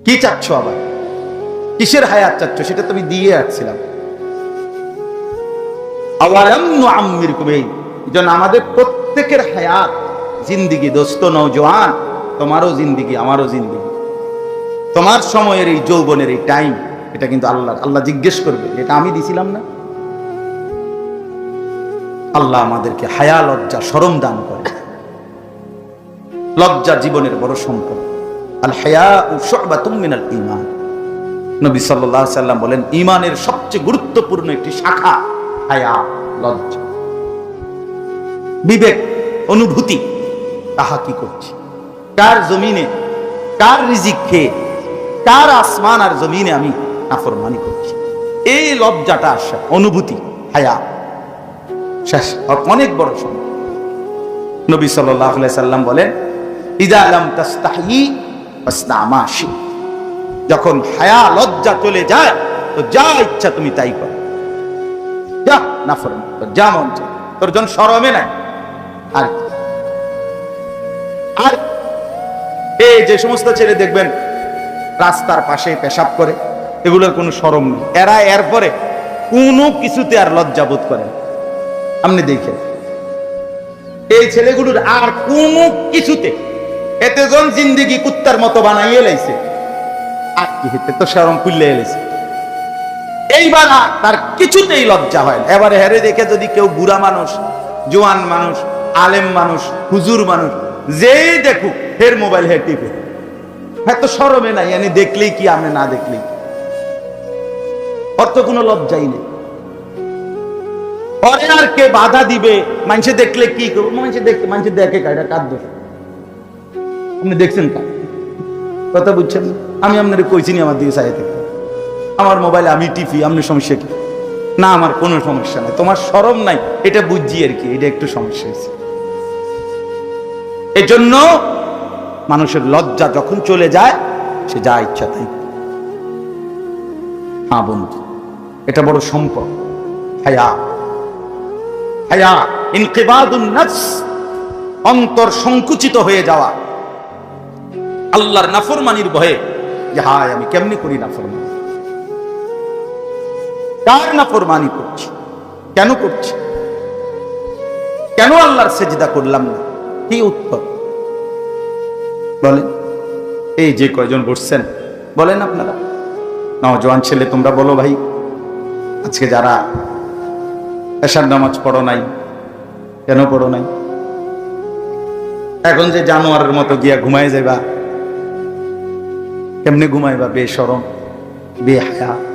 কি চাচ্ছ আবার? কিসের হায়াত চাচ্ছ? সেটা তুমি দিয়ে জন্য আমাদের প্রত্যেকের হায়াত জিন্দিগি, দোস্ত নওজোয়ান, তোমারও জিন্দিগি, আমারও জিন্দিগি। তোমার সময়ের এই যৌবনের এই টাইম এটা কিন্তু আল্লাহ আল্লাহ জিজ্ঞেস করবে, এটা আমি দিছিলাম না। আল্লাহ আমাদেরকে হায়া, লজ্জা সরম দান করে। লজ্জা জীবনের বড় সম্পদ। আল হায়া মিনাল ঈমান। নবী আলাইহি সাল্লাম বলেন, ঈমানের সবচেয়ে গুরুত্বপূর্ণ একটি শাখা হায়া, লজ্জা। বিবেক, অনুভূতি, তাহা কি কার জমিনে, কার রিজিক খেয়ে, কার আসমান আর জমিনে আমি নাফরমানি করছি? এই লজ্জাটা আসে অনুভূতি, হায়া। শেষ, অনেক বড় সম্পদ নবী আলাইহি সাল্লাম বলেন ইদা লাম তাস্তাহি ফাস্তামাশি যখন হায়া, লজ্জা চলে যায়, তো যা ইচ্ছা তুমি তাই করো। যা, না ফরম যা মন তোর জন শরমে নাই। আর আর এই যে সমস্ত ছেলে দেখবেন, রাস্তার পাশে পেশাব করে, এগুলোর কোনো সরম নেই। এরা এরপরে কোনো কিছুতে আর লজ্জা বোধ করে না। আপনি দেখেন, এই ছেলেগুলোর আর কোনো কিছুতে এতে জন জিন্দিগি কুত্তার মতো বানাইয়ে লাইছে। আর কি হইতে, তো সরম খুললে এলেছে এইবার তার কিছুতেই লজ্জা হয় না। এবারে হেরে দেখে যদি কেউ বুড়া মানুষ, জোয়ান মানুষ, আলেম মানুষ, হুজুর মানুষ, যেই দেখুক ফের মোবাইল হে টিপে। হ্যাঁ তো সরমে নাই yani দেখলেই কি, আমি না দেখলেই অর্থ কোনো লজ্জাই নেই। পরে আর কে বাধা দিবে, মানুষে দেখলে কি করব? মানুষে দেখতে, মানুষে দেখে কাটা কার আপনি দেখছেন কার কথা বুঝছেন? আমি আপনার কইছি নি আমার দিকে চাই থেকে আমার মোবাইলে আমি টিপি আপনার সমস্যা কি? না, আমার কোনো সমস্যা নাই। তোমার সরম নাই। এটা বুঝছি আর কি, এটা একটু সমস্যা হয়েছে। এজন্য মানুষের লজ্জা যখন চলে যায়, সে যা ইচ্ছা তাই হ্যাঁ বন্ধু, এটা বড় সম্পদ। হায়া। হায়া। ইনকিবাদুন নফস অন্তর সংকুচিত হয়ে যাওয়া। আল্লাহর নাফরমানির ভয়ে। যে হায়, আমি কেমনি করি নাফরমানি? কার নাফরমানি করছি? কেন করছি? কেন আল্লাহর সেজদা করলাম না? কি উত্তর? বলেন। এই যে কয়জন বসছেন, বলেন আপনারা। নজওয়ান ছেলে, তোমরা বলো ভাই। আজকে যারা এশার নামাজ পড়ো নাই, কেন পড়ো নাই? এখন যে জানোয়ারের মতো গিয়া ঘুমায় যাইবা কেমনে ঘুমাইবা? বেসরম বেহায়া